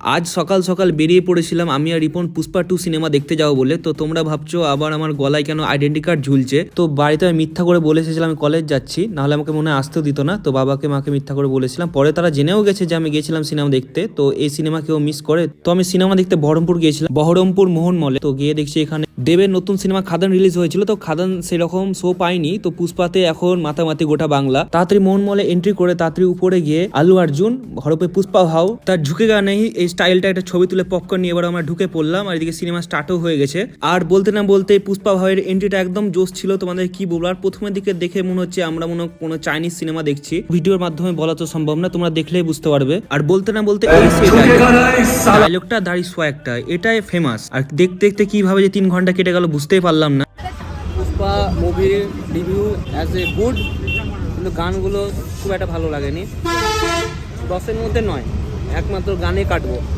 আজ সকাল সকাল বেরিয়ে পড়েছিলাম। আমি আর রিপন পুষ্পা টু সিনেমা দেখতে যাব বলে। তো তোমরা ভাবছ আবার আমার গলায় কেন আইডেন্টি কার্ড ঝুলছে? তো বাড়িতে আমি মিথ্যা করে বলে এসেছিলাম, আমি কলেজ যাচ্ছি। নাহলে আমাকে মনে আসতেও দিত না। তো বাবাকে, মাকে মিথ্যা করে বলেছিলাম। পরে তারা জেনেও গেছে যে আমি গেছিলাম সিনেমা দেখতে। তো এই সিনেমা কেউ মিস করে। তো আমি সিনেমা দেখতে বহরমপুর গিয়েছিলাম, বহরমপুর মোহন মলে তো গিয়ে দেখছি এখানে দেবের নতুন সিনেমা খাদান রিলিজ হয়েছিল তো খাদান সেরকম শো পাইনি তো পুষ্পাতে এখন মাতামাতি গোটা বাংলা। তাড়াতাড়ি মোহন মলে এন্ট্রি করে তাড়াতাড়ি উপরে গিয়ে আলু অর্জুন হরপে পুষ্পা ভাও। তার ঝুঁকে গা নেই এই স্টাইলটা একটা ছবি তুলে পপকর্ন নিয়ে এবার আমরা ঢুকে পড়লাম আর এদিকে সিনেমা স্টার্টও হয়ে গেছে। আর বলতে না বলতে পুষ্পা ভাইয়ের এন্ট্রিটা একদম জোশ ছিল তোমাদের কি বলব? আর প্রথমের দিকে দেখে মনে হচ্ছে আমরা মনে কোনো চাইনিজ সিনেমা দেখছি। ভিডিওর মাধ্যমে বলা তো সম্ভব না তোমরা দেখলেই বুঝতে পারবে। আর বলতে না বলতে এই ডায়লগটা দাঁড়ি সোয়াগটা এটাই ফেমাস আর দেখতে দেখতে কীভাবে যে তিন ঘণ্টা কেটে গেল, বুঝতেই পারলাম না। পুষ্পা মুভির রিভিউ অ্যাজ এ গুড কিন্তু গানগুলো খুব একটা ভালো লাগেনি। দশের মধ্যে নয়, একমাত্র গানে কাটবো।